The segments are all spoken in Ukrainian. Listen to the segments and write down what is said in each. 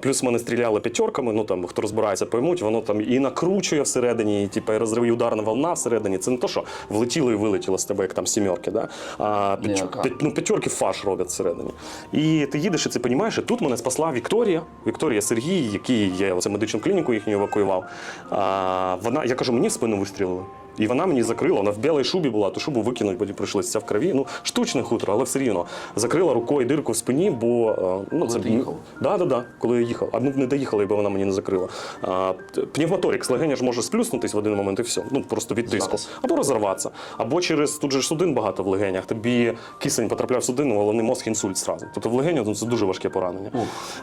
Плюс мене стріляли п'ятерками, ну там хто розбирається, поймуть, воно там і накручує всередині, і типу, і розрив і ударна волна всередині. Це не то, що влетіло і вилетіло з тебе, як там сімерки, да? а п'ять- ну, п'ятерки фарш роблять всередині. І ти їдеш і це розумієш, і тут мене спасла Вікторія, Вікторія Сергій, який я оце медичну клініку їхню евакуював. А, вона, я кажу, мені в спину вистрілили. І вона мені закрила, вона в білій шубі була, ту шубу викинуть, бо прийшлося вся в крові. Ну, штучне хутро, але все рівно. Закрила рукою дирку в спині, бо е, ну, Коли ти їхав? Да, да, да, коли я їхав. А ми б не доїхали, якби вона мені не закрила. А, т- пневмоторикс, легеня ж може сплюснутись в один момент і все. Ну просто від тиску. Або розірватися. Або через тут же ж судин багато в легенях. Тобі кисень потрапляв в судину, головний мозг інсульт зразу. Тобто в легенях ну, це дуже важке поранення.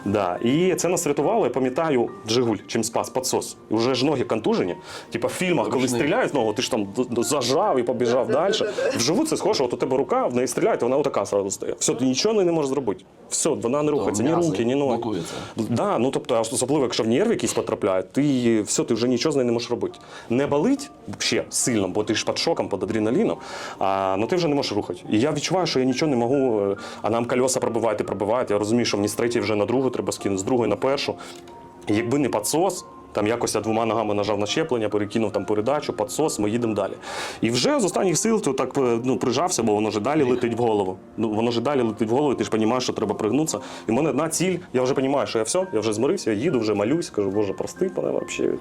Да. І це нас рятувало. Я пам'ятаю, Джигуль, чим спас підсос. І вже ж ноги контужені. Типа в фільмах, коли стріляють ногу, ти ж там зажав і побіжав далі. Вживу це схоже, от у тебе рука, в неї стріляють, вона отака сразу стає. Все, ти нічого не можеш зробити. Все, вона не рухається, ні руки, ні ноги. Да, ну тобто, особливо, якщо в нерв якийсь потрапляють, ти все, ти вже нічого з нею не можеш робити. Не болить ще сильно, бо ти ж під шоком, під адреналіном, а ну ти вже не можеш рухати. І я відчуваю, що я нічого не можу, е, а нам кольоса пробивають і пробивають. Я розумію, що мені з третьої вже на другу треба скинути, з другої на першу. Якби не підсос, там якось я двома ногами нажав на щеплення, перекинув там передачу, підсос, ми їдемо далі. І вже з останніх сил ти так е, ну, прижався, бо воно вже далі летить в голову. Ну, воно вже далі летить в голову, і ти ж розумієш, що треба пригнутися. І в мене одна ціль, я вже розумію, що я все, я вже змирився, я їду, вже малюсь, кажу, боже, прости пане, взагалі.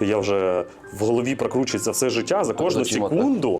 Я вже в голові прокручується все життя за кожну секунду.